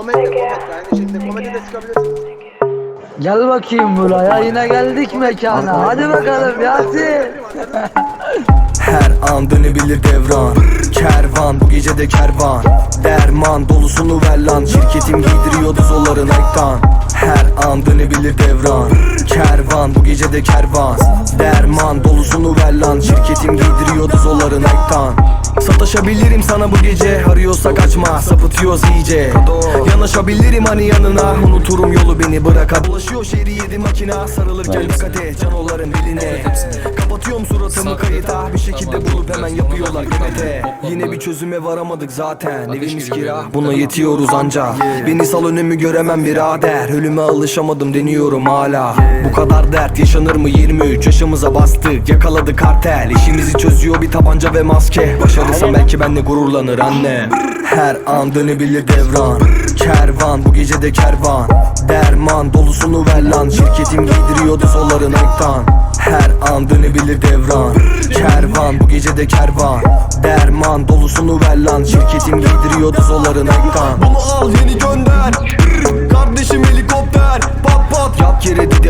Komedi komedi aynı şekilde komedi de sıkabilirsiniz. Gel bakayım buraya yine geldik mekana. Hadi bakalım Yasin. Her an dönebilir devran. Kervan bu gece de kervan. Derman dolusunu ver lan. Şirketim giydiriyordu zolların ektan Her an dönebilir devran. Kervan bu gece de kervan. Derman dolusunu ver lan. Şirketim giydiriyordu zolların ektan Sataşabilirim sana bu gece. Arıyorsak açma sapıtıyoruz iyice. Yanaşabilirim hani yanına. Unuturum yolu beni bırak Dolaşıyor şehri yedi makina Sarılırken dikkat et canoların diline Kapatıyorum suratımı kayıta Bir şekilde bulup hemen yapıyorlar GBT Yine bir çözüme varamadık zaten. Evimiz kira. Buna yetiyoruz anca. Beni sal önümü göremem birader. Ölüme alışamadım deniyorum hala. Bu kadar dert yaşanır mı? 23 yaşımıza bastık Yakaladı kartel. İşimizi çözüyor bir tabanca ve maske. Başarırsam belki benle gururlanır annem Her an dönebilir devran. Kervan bu gece de kervan Derman dolusunu ver lan. Şirketim giydiriyordu solların ektan her an dönebilir devran. Kervan bu gece de kervan. Derman dolusunu ver lan. Şirketim giydiriyordu zolların ekran. Bunu al yeni gönder. Kardeşim helikopter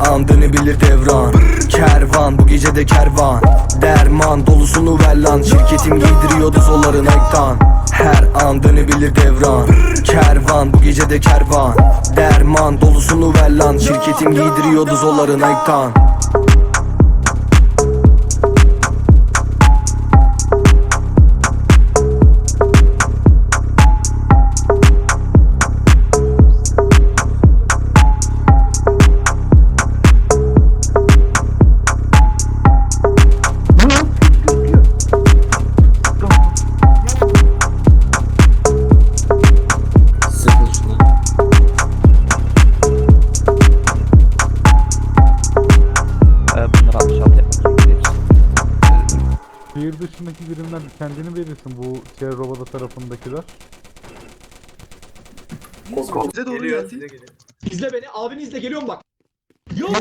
an dönebilir devran. Kervan bu gece de kervan. Derman dolusunu ver lan. Şirketim giydiriyordu zolların ektan Her an dönebilir devran. Kervan bu gece de kervan. Derman dolusunu ver lan. Şirketim giydiriyordu zolların ektan Şehir dışındaki birimler kendini verirsin bu şehir robada tarafındakiler. Bize doğru gelsin. İzle beni. Abini izle geliyorum bak. Yo.